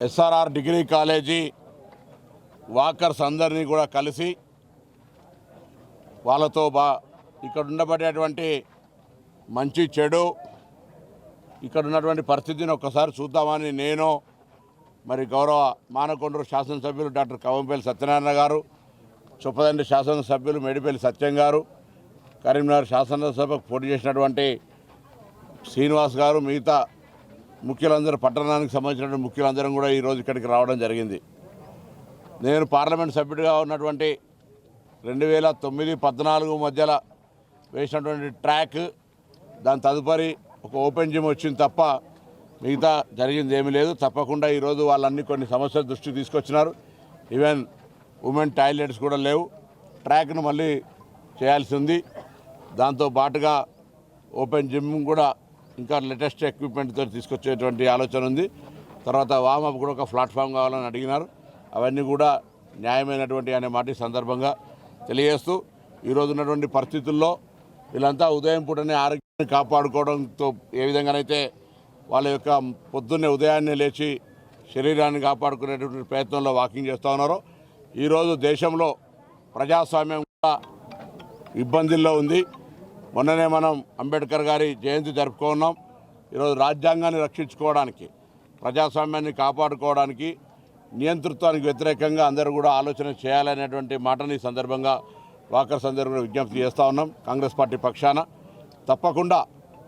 SRR degree college walkers అందరినీ కూడా కలిసి వాళ్ళతో బా ఇక్కడ ఉండబడేటువంటి మంచి చెడు ఇక్కడ ఉన్నటువంటి పరిస్థితిని ఒక్కసారి చూద్దామని నేను మరి గౌరవ మానకొండూరు శాసనసభ్యులు డాక్టర్ కవంపల్లి సత్యనారాయణ గారు చొప్పదండి శాసనసభ్యులు మేడిపల్లి సత్యం గారు కరీంనగర్ శాసనసభకు పోటీ చేసినటువంటి శ్రీనివాస్ గారు మిగతా ముఖ్యులందరూ పట్టణానికి సంబంధించినటువంటి ముఖ్యులందరం కూడా ఈరోజు ఇక్కడికి రావడం జరిగింది. నేను పార్లమెంట్ సభ్యుడిగా ఉన్నటువంటి రెండు వేల తొమ్మిది పద్నాలుగు మధ్యలో వేసినటువంటి ట్రాక్ దాని తదుపరి ఒక ఓపెన్ జిమ్ వచ్చింది తప్ప మిగతా జరిగింది ఏమీ లేదు. తప్పకుండా ఈరోజు వాళ్ళన్ని కొన్ని సమస్యల దృష్టికి తీసుకొచ్చినారు. ఈవెన్ ఉమెన్ టాయిలెట్స్ కూడా లేవు. ట్రాక్ను మళ్ళీ చేయాల్సి ఉంది. దాంతో పాటుగా ఓపెన్ జిమ్ కూడా ఇంకా లేటెస్ట్ ఎక్విప్మెంట్తో తీసుకొచ్చేటువంటి ఆలోచన ఉంది. తర్వాత వామప్ కూడా ఒక ప్లాట్ఫామ్ కావాలని అడిగినారు. అవన్నీ కూడా న్యాయమైనటువంటి అనే మాట సందర్భంగా తెలియజేస్తూ ఈరోజు ఉన్నటువంటి పరిస్థితుల్లో వీళ్ళంతా ఉదయం పూటనే ఆరోగ్యాన్ని కాపాడుకోవడంతో ఏ విధంగానైతే వాళ్ళ యొక్క పొద్దున్నే ఉదయాన్నే లేచి శరీరాన్ని కాపాడుకునేటువంటి ప్రయత్నంలో వాకింగ్ చేస్తూ ఉన్నారు ఈరోజు దేశంలో ప్రజాస్వామ్యం కూడా ఇబ్బందుల్లో ఉంది. మొన్ననే మనం అంబేద్కర్ గారి జయంతి జరుపుకున్నాం. ఈరోజు రాజ్యాంగాన్ని రక్షించుకోవడానికి ప్రజాస్వామ్యాన్ని కాపాడుకోవడానికి నియంతృత్వానికి వ్యతిరేకంగా అందరూ కూడా ఆలోచన చేయాలనేటువంటి మాటని ఈ సందర్భంగా వాకర్ సందర్భంగా విజ్ఞప్తి చేస్తూ ఉన్నాం కాంగ్రెస్ పార్టీ పక్షాన. తప్పకుండా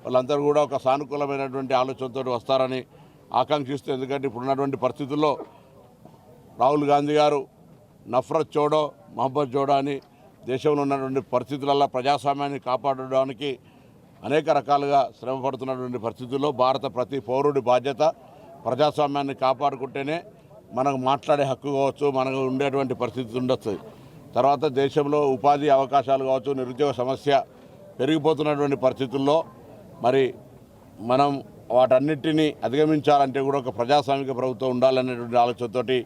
వాళ్ళందరూ కూడా ఒక సానుకూలమైనటువంటి ఆలోచనతో వస్తారని ఆకాంక్షిస్తూ ఎందుకంటే ఇప్పుడున్నటువంటి పరిస్థితుల్లో రాహుల్ గాంధీ గారు నఫ్రత్ చోడో మహమ్మద్ చోడో అని దేశంలో ఉన్నటువంటి పరిస్థితులలో ప్రజాస్వామ్యాన్ని కాపాడడానికి అనేక రకాలుగా శ్రమ పడుతున్నటువంటి పరిస్థితుల్లో భారత ప్రతి పౌరుడి బాధ్యత ప్రజాస్వామ్యాన్ని కాపాడుకుంటేనే మనకు మాట్లాడే హక్కు కావచ్చు మనకు ఉండేటువంటి పరిస్థితి ఉండొచ్చు. తర్వాత దేశంలో ఉపాధి అవకాశాలు కావచ్చు నిరుద్యోగ సమస్య పెరిగిపోతున్నటువంటి పరిస్థితుల్లో మరి మనం వాటన్నిటిని అధిగమించాలంటే కూడా ఒక ప్రజాస్వామిక ప్రభుత్వం ఉండాలనేటువంటి ఆలోచనతోటి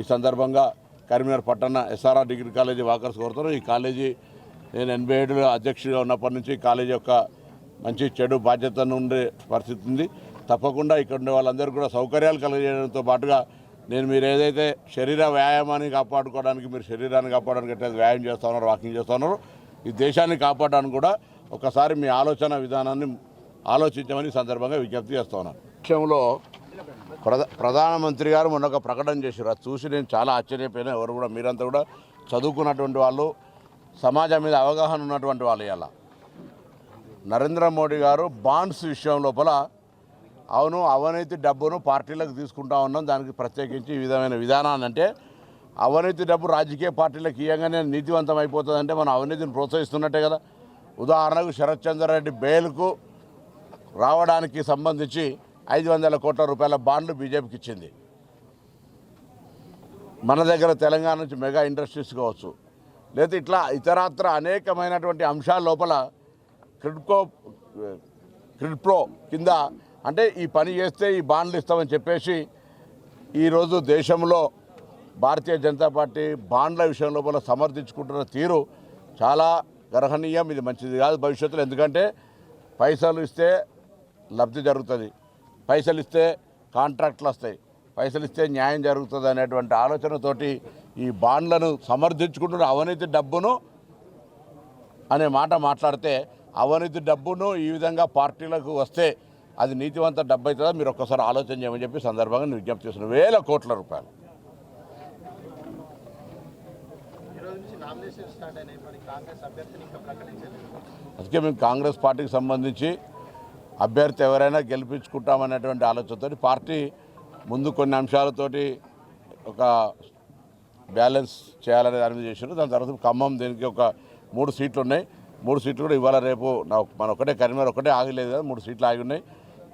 ఈ సందర్భంగా కరీంనగర్ పట్టణ ఎస్ఆర్ఆర్ డిగ్రీ కాలేజీ వాకర్స్ కోరుతారు. ఈ కాలేజీ నేను ఎనభై ఏడులో అధ్యక్షుడిగా ఉన్నప్పటి నుంచి ఈ కాలేజీ యొక్క మంచి చెడు బాధ్యతను ఉండే పరిస్థితి ఉంది. తప్పకుండా ఇక్కడ ఉండే వాళ్ళందరూ కూడా సౌకర్యాలు కలిగజేయడంతో పాటుగా నేను మీరు ఏదైతే శరీర వ్యాయామాన్ని కాపాడుకోవడానికి మీరు శరీరాన్ని కాపాడడానికి ఎట్లయితే వ్యాయామం చేస్తూ ఉన్నారు వాకింగ్ చేస్తూ ఉన్నారు ఈ దేశాన్ని కాపాడడానికి కూడా ఒకసారి మీ ఆలోచన విధానాన్ని ఆలోచించమని సందర్భంగా విజ్ఞప్తి చేస్తూ ఉన్నాను. ముఖ్యంలో ప్రధానమంత్రి గారు మొన్న ఒక ప్రకటన చేశారు. అది చూసి నేను చాలా ఆశ్చర్యపోయినా. ఎవరు కూడా మీరంతా కూడా చదువుకున్నటువంటి వాళ్ళు సమాజం మీద అవగాహన ఉన్నటువంటి వాళ్ళు ఇలా నరేంద్ర మోడీ గారు బాండ్స్ విషయం లోపల అవును అవినీతి డబ్బును పార్టీలకు తీసుకుంటా ఉన్నాం. దానికి ప్రత్యేకించి ఈ విధమైన విధానాన్ని అంటే అవినీతి డబ్బు రాజకీయ పార్టీలకు ఇవ్వగానే నీతివంతం అయిపోతుందంటే మనం అవినీతిని ప్రోత్సహిస్తున్నట్టే కదా. ఉదాహరణకు శరత్ చంద్రారెడ్డి బెయిల్కు రావడానికి సంబంధించి ఐదు వందల కోట్ల రూపాయల బాండ్లు బీజేపీకి ఇచ్చింది. మన దగ్గర తెలంగాణ నుంచి మెగా ఇండస్ట్రీస్ కావచ్చు లేదా ఇట్లా ఇతరత్ర అనేకమైనటువంటి అంశాల లోపల క్రిడ్కో క్రిడ్ప్రో కింద అంటే ఈ పని చేస్తే ఈ బాండ్లు ఇస్తామని చెప్పేసి ఈరోజు దేశంలో భారతీయ జనతా పార్టీ బాండ్ల విషయం లోపల సమర్థించుకుంటున్న తీరు చాలా గర్హనీయం. ఇది మంచిది కాదు భవిష్యత్తులో ఎందుకంటే పైసలు ఇస్తే లబ్ధి జరుగుతుంది. పైసలు ఇస్తే కాంట్రాక్ట్లు వస్తాయి. పైసలు ఇస్తే న్యాయం జరుగుతుంది అనేటువంటి ఆలోచనతోటి ఈ బాండ్లను సమర్థించుకుంటున్న అవినీతి డబ్బును అనే మాట మాట్లాడితే అవినీతి డబ్బును ఈ విధంగా పార్టీలకు వస్తే అది నీతివంత డబ్బు అవుతుందా మీరు ఒక్కసారి ఆలోచన చేయమని చెప్పి సందర్భంగా నేను విజ్ఞప్తి చేస్తున్నాను వేల కోట్ల రూపాయలు. అందుకే మేము కాంగ్రెస్ పార్టీకి సంబంధించి అభ్యర్థి ఎవరైనా గెలిపించుకుంటామనేటువంటి ఆలోచనతో పార్టీ ముందు కొన్ని అంశాలతోటి ఒక బ్యాలెన్స్ చేయాలనే దాని మీద చేశారు దాని తర్వాత ఖమ్మం దీనికి ఒక మూడు సీట్లు ఉన్నాయి. మూడు సీట్లు కూడా ఇవాళ రేపు నా మన ఒకటే కరీంనగర్ ఒకటే ఆగలేదు కదా మూడు సీట్లు ఆగి ఉన్నాయి.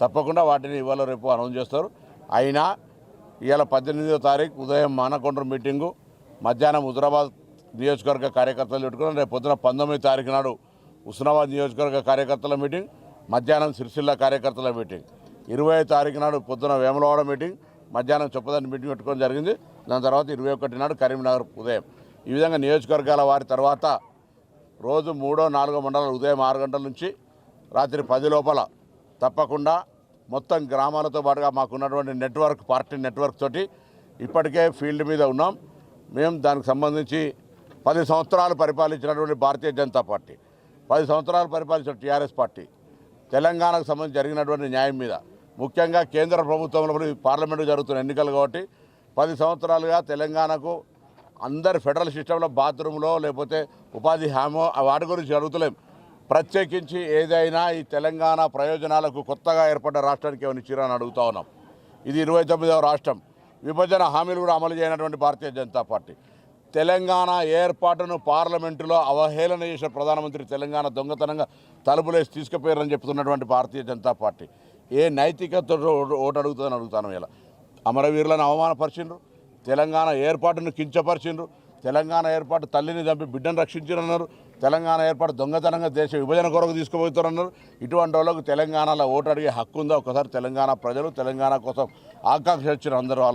తప్పకుండా వాటిని ఇవాళ రేపు అనౌన్స్ చేస్తారు. అయినా ఇవాళ పద్దెనిమిదో తారీఖు ఉదయం మానకొండ మీటింగు మధ్యాహ్నం హుజరాబాద్ నియోజకవర్గ కార్యకర్తలు పెట్టుకున్నాం రేపు పొద్దున పంతొమ్మిది తారీఖు నాడు హుస్నాబాద్ నియోజకవర్గ కార్యకర్తల మీటింగ్ మధ్యాహ్నం సిరిసిల్ల కార్యకర్తల మీటింగ్. ఇరవై తారీఖు నాడు పొద్దున వేమలవాడ మీటింగ్ మధ్యాహ్నం చొప్పదని మీటింగ్ పెట్టుకోవడం జరిగింది. దాని తర్వాత ఇరవై ఒకటి నాడు కరీంనగర్ ఉదయం. ఈ విధంగా నియోజకవర్గాల వారి తర్వాత రోజు మూడో నాలుగో మండలాలు ఉదయం ఆరు గంటల నుంచి రాత్రి పది లోపల తప్పకుండా మొత్తం గ్రామాలతో పాటుగా మాకున్నటువంటి నెట్వర్క్ పార్టీ నెట్వర్క్ తోటి ఇప్పటికే ఫీల్డ్ మీద ఉన్నాం. మేము దానికి సంబంధించి పది సంవత్సరాలు పరిపాలించినటువంటి భారతీయ జనతా పార్టీ. పది సంవత్సరాలు పరిపాలించిన టీఆర్ఎస్ పార్టీ. తెలంగాణకు సంబంధించి జరిగినటువంటి న్యాయం మీద. ముఖ్యంగా కేంద్ర ప్రభుత్వంలో పార్లమెంటు జరుగుతున్న ఎన్నికలు కాబట్టి పది సంవత్సరాలుగా తెలంగాణకు అందరి ఫెడరల్ సిస్టంలో బాత్రూంలో లేకపోతే ఉపాధి హామీ వాటి గురించి అడుగుతలేం. ప్రత్యేకించి ఏదైనా ఈ తెలంగాణ ప్రయోజనాలకు కొత్తగా ఏర్పడ్డ రాష్ట్రానికి ఏమైనా ఇచ్చిరా అడుగుతా ఉన్నాం. ఇది ఇరవై తొమ్మిదవ రాష్ట్రం. విభజన హామీలు కూడా అమలు చేయనటువంటి భారతీయ జనతా పార్టీ. తెలంగాణ ఏర్పాటును పార్లమెంటులో అవహేళన చేసిన ప్రధానమంత్రి తెలంగాణ దొంగతనంగా తలుపులేసి తీసుకుపోయారని చెప్తున్నటువంటి భారతీయ జనతా పార్టీ. ఏ నైతికత ఓటు అడుగుతుందని అడుగుతాను ఇలా. అమరవీరులను అవమానపరిచిండ్రు తెలంగాణ ఏర్పాటును కించపరిచిండ్రు తెలంగాణ ఏర్పాటు తల్లిని చంపి బిడ్డను రక్షించారన్నారు తెలంగాణ ఏర్పాటు దొంగతనంగా దేశ విభజన కొరకు తీసుకుపోతారన్నారు. ఇటువంటి వాళ్ళకు తెలంగాణలో ఓటు అడిగే హక్కు ఉందా? ఒకసారి తెలంగాణ ప్రజలు తెలంగాణ కోసం ఆకాంక్ష వచ్చిన అందరూ